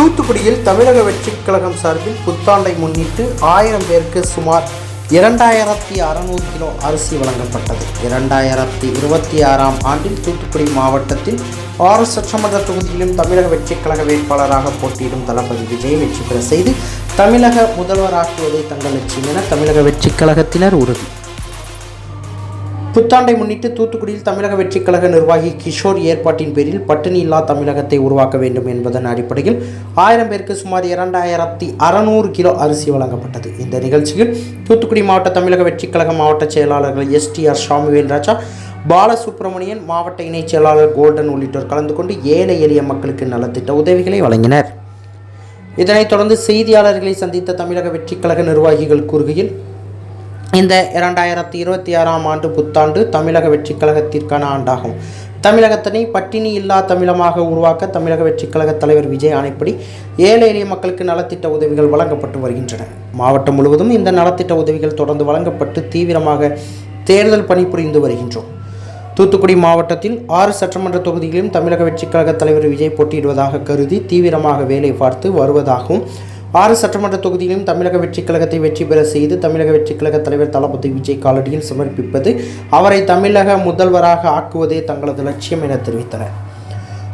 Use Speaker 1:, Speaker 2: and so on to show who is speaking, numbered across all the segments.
Speaker 1: தூத்துக்குடியில் தமிழக வெற்றிக் கழகம் சார்பில் புத்தாண்டை முன்னிட்டு ஆயிரம் பேருக்கு சுமார் இரண்டாயிரத்தி அறநூறு கிலோ அரிசி வழங்கப்பட்டது. இரண்டாயிரத்தி இருபத்தி ஆறாம் ஆண்டில் தூத்துக்குடி மாவட்டத்தில் ஆறு சட்டமன்ற தொகுதியிலும் தமிழக வெற்றிக் கழக வேட்பாளராக போட்டியிடும் தளபதி விஜய் வெற்றி பெற செய்து தமிழக முதல்வராக்குவதே தங்கள் லட்சியம் என தமிழக வெற்றிக் கழகத்தினர் உறுதி. புத்தாண்டை முன்னிட்டு தூத்துக்குடியில் தமிழக வெற்றிக் கழக நிர்வாகி கிஷோர் ஏற்பாட்டின் பேரில் பட்டினி இல்லா தமிழகத்தை உருவாக்க வேண்டும் என்பதன் அடிப்படையில் ஆயிரம் பேருக்கு சுமார் இரண்டாயிரத்தி அறநூறு கிலோ அரிசி வழங்கப்பட்டது. இந்த நிகழ்ச்சியில் தூத்துக்குடி மாவட்ட தமிழக வெற்றிக் கழக மாவட்ட செயலாளர்கள் எஸ்டிஆர் சாமுவேல் ராஜா பாலசுப்ரமணியன் மாவட்ட இணைச் செயலாளர் கோல்டன் உள்ளிட்டோர் கலந்து கொண்டு ஏழை எளிய மக்களுக்கு நலத்திட்ட உதவிகளை வழங்கினர். இதனைத் தொடர்ந்து செய்தியாளர்களை சந்தித்த தமிழக வெற்றிக் கழக நிர்வாகிகள் கூறுகையில் இந்த இரண்டாயிரத்தி இருபத்தி ஆறாம் ஆண்டு புத்தாண்டு தமிழக வெற்றிக் கழகத்திற்கான ஆண்டாகும். தமிழகத்தினை பட்டினி இல்லா தமிழமாக உருவாக்க தமிழக வெற்றிக் கழக தலைவர் விஜய் ஆணைப்படி ஏழை எளிய மக்களுக்கு நலத்திட்ட உதவிகள் வழங்கப்பட்டு வருகின்றன. மாவட்டம் முழுவதும் இந்த நலத்திட்ட உதவிகள் தொடர்ந்து வழங்கப்பட்டு தீவிரமாக தேர்தல் பணிபுரிந்து வருகின்றோம். தூத்துக்குடி மாவட்டத்தில் ஆறு சட்டமன்ற தொகுதிகளிலும் தமிழக வெற்றிக் கழக தலைவர் விஜய் போட்டியிடுவதாக கருதி தீவிரமாக வேலை பார்த்து வருவதாகவும் ஆறு சட்டமன்ற தொகுதியிலும் தமிழக வெற்றிக் கழகத்தை வெற்றி பெற செய்து தமிழக வெற்றிக் கழக தலைவர் தளபதி விஜய் காலடியில் சமர்ப்பிப்பது அவரை தமிழக முதல்வராக ஆக்குவதே தங்களது லட்சியம் என தெரிவித்தனர்.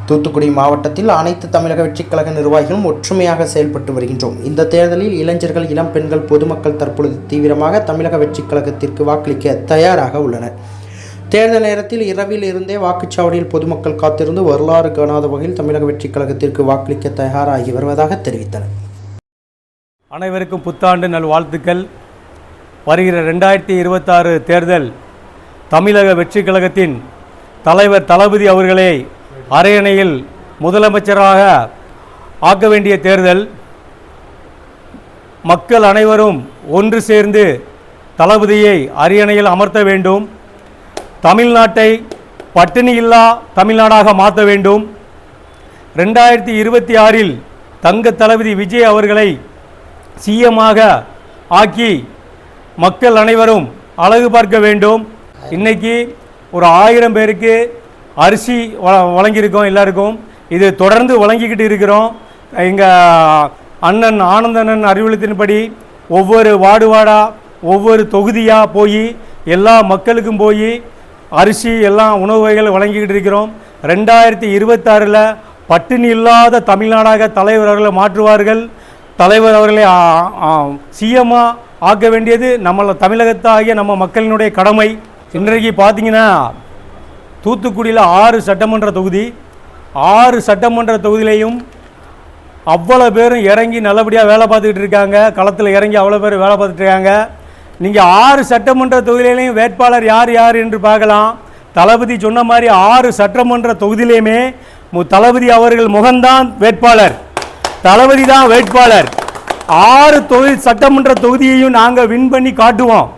Speaker 1: தூத்துக்குடி மாவட்டத்தில் அனைத்து தமிழக வெற்றிக் கழக நிர்வாகிகளும் ஒற்றுமையாக செயல்பட்டு வருகின்றோம். இந்த தேர்தலில் இளைஞர்கள் இளம் பெண்கள் பொதுமக்கள் தற்பொழுது தீவிரமாக தமிழக வெற்றிக் கழகத்திற்கு வாக்களிக்க தயாராக உள்ளனர். தேர்தல் நேரத்தில் இரவில் இருந்தே வாக்குச்சாவடியில் பொதுமக்கள் காத்திருந்து வரலாறு காணாத வகையில் தமிழக வெற்றிக் கழகத்திற்கு வாக்களிக்க தயாராகி வருவதாக தெரிவித்தனர்.
Speaker 2: அனைவருக்கும் புத்தாண்டு நல்வாழ்த்துக்கள். வருகிற ரெண்டாயிரத்தி இருபத்தாறு தேர்தல் தமிழக வெற்றி கழகத்தின் தலைவர் தளபதி அவர்களை அரையணையில் முதலமைச்சராக ஆக்க வேண்டிய தேர்தல். மக்கள் அனைவரும் ஒன்று சேர்ந்து தளபதியை அரியணையில் அமர்த்த வேண்டும். தமிழ்நாட்டை பட்டினி இல்லா தமிழ்நாடாக மாற்ற வேண்டும். ரெண்டாயிரத்தி இருபத்தி ஆறில் தங்க தளபதி விஜய் அவர்களை சிஎமாக ஆக்கி மக்கள் அனைவரும் அழகு பார்க்க வேண்டும். இன்னைக்கு ஒரு ஆயிரம் பேருக்கு அரிசி வ- வழங்கியிருக்கோம் எல்லாருக்கும். இது தொடர்ந்து வழங்கிக்கிட்டு இருக்கிறோம். எங்கள் அண்ணன் ஆனந்தனன் அறிவுறுத்தின்படி ஒவ்வொரு வார்டு வார்டாக ஒவ்வொரு தொகுதியாக போய் எல்லா மக்களுக்கும் போய் அரிசி எல்லாம் உணவு வகைகள் வழங்கிக்கிட்டு இருக்கிறோம். ரெண்டாயிரத்தி இருபத்தாறில் பட்டினி இல்லாத தமிழ்நாடாக தலைவர் அவர்களை மாற்றுவார்கள். தலைவர் அவர்களை சிஎம்மாக ஆக்க வேண்டியது நம்மளை தமிழகத்தாகிய நம்ம மக்களினுடைய கடமை. இன்றைக்கு பார்த்தீங்கன்னா தூத்துக்குடியில் ஆறு சட்டமன்ற தொகுதி. ஆறு சட்டமன்ற தொகுதியிலையும் அவ்வளோ பேரும் இறங்கி நல்லபடியாக வேலை பார்த்துக்கிட்டு இருக்காங்க. களத்தில் இறங்கி அவ்வளோ பேர் வேலை பார்த்துட்டு இருக்காங்க. நீங்கள் ஆறு சட்டமன்ற தொகுதியிலையும் வேட்பாளர் யார் யார் என்று பார்க்கலாம். தளபதி சொன்ன மாதிரி ஆறு சட்டமன்ற தொகுதியிலையுமே மு- தளபதி அவர்கள் முகம்தான் வேட்பாளர். தளபதி தான் வேட்பாளர். ஆறு தொகுதி சட்டமன்ற தொகுதியையும் நாங்கள் வின் பண்ணி காட்டுவோம்.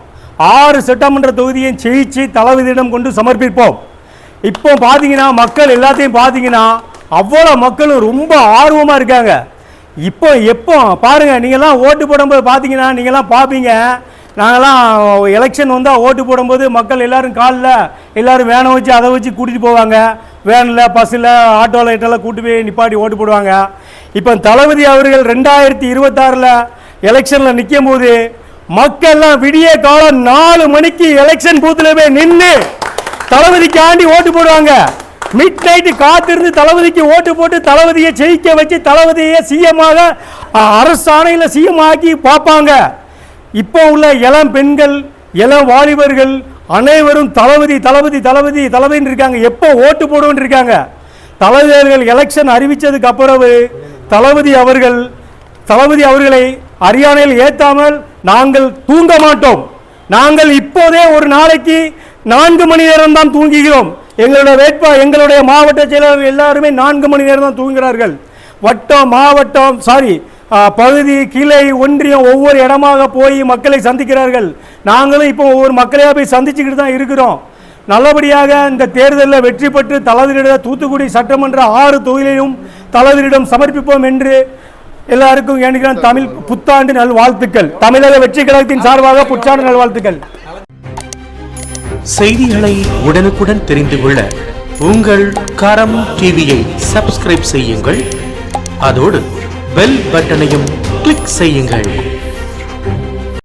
Speaker 2: ஆறு சட்டமன்ற தொகுதியையும் ஜெயிச்சு தளபதியிடம் கொண்டு சமர்ப்பிப்போம். இப்போ பார்த்தீங்கன்னா மக்கள் எல்லாத்தையும் பார்த்தீங்கன்னா அவ்வளோ மக்களும் ரொம்ப ஆர்வமாக இருக்காங்க. இப்போ எப்போ பாருங்கள் நீங்கள்லாம் ஓட்டு போடும்போது பார்த்தீங்கன்னா நீங்கள்லாம் பார்ப்பீங்க நாங்கள்லாம் எலெக்ஷன் வந்தால் ஓட்டு போடும்போது மக்கள் எல்லோரும் காலில் எல்லோரும் வேனை வச்சு அதை வச்சு கூட்டிகிட்டு போவாங்க. வேனில் பஸ்ஸில் ஆட்டோவில் இட்டெல்லாம் கூட்டி போய் நிப்பாட்டி ஓட்டு போடுவாங்க. இப்போ தளபதி அவர்கள் ரெண்டாயிரத்தி இருபத்தாறில் எலெக்ஷனில் நிற்கும் போது மக்கள்லாம் விடிய காலம் நாலு மணிக்கு எலெக்ஷன் பூத்தில் போய் நின்று தளபதிக்காண்டி ஓட்டு போடுவாங்க. மிட் நைட்டு காத்திருந்து தளபதிக்கு ஓட்டு போட்டு தளபதியை ஜெயிக்க வச்சு தளபதியை சிஎம்மாக அரசாணையில் சிஎம் ஆக்கி பார்ப்பாங்க. இப்போ உள்ள இளம் பெண்கள் இளம் வாலிபர்கள் அனைவரும் தளபதி தளபதி தளபதி தளபதின்னு இருக்காங்க. எப்போ ஓட்டு போடுவோன்னு இருக்காங்க. தலைவர்கள் எலெக்ஷன் அறிவித்ததுக்கு அப்புறம் தளபதி அவர்கள் தளபதி அவர்களை அரியானையில் ஏற்றாமல் நாங்கள் தூங்க மாட்டோம். நாங்கள் இப்போதே ஒரு நாளைக்கு நான்கு மணி நேரம் தான் தூங்குகிறோம். எங்களுடைய வேட்பா எங்களுடைய மாவட்ட செயலாளர்கள் எல்லாருமே நான்கு மணி நேரம் தான் தூங்குகிறார்கள். வட்டம் மாவட்டம் சாரி பகுதி கிளை ஒன்றியம் ஒவ்வொரு இடமாக போய் மக்களை சந்திக்கிறார்கள். நாங்களும் இப்போ ஒவ்வொரு மக்களையாக போய் சந்திச்சுக்கிட்டு தான் இருக்கிறோம். நல்லபடியாக இந்த தேர்தலில் வெற்றி பெற்று தளபதியிடம் தூத்துக்குடி சட்டமன்ற ஆறு தொகுதியிலும் தலைவரிடம் சமர்ப்பிப்போம் என்று எல்லாருக்கும் வேண்டுகிறேன் தமிழ் புத்தாண்டு நல்வாழ்த்துக்கள். தமிழக வெற்றி கழகத்தின் சார்பாக புத்தாண்டு நல்வாழ்த்துக்கள்.
Speaker 3: செய்திகளை உடனுக்குடன் தெரிந்து கொள்ள உங்கள் கரம் டிவியை சப்ஸ்கிரைப் செய்யுங்கள். அதோடு பெல் பட்டனையும் கிளிக் செய்யுங்கள்.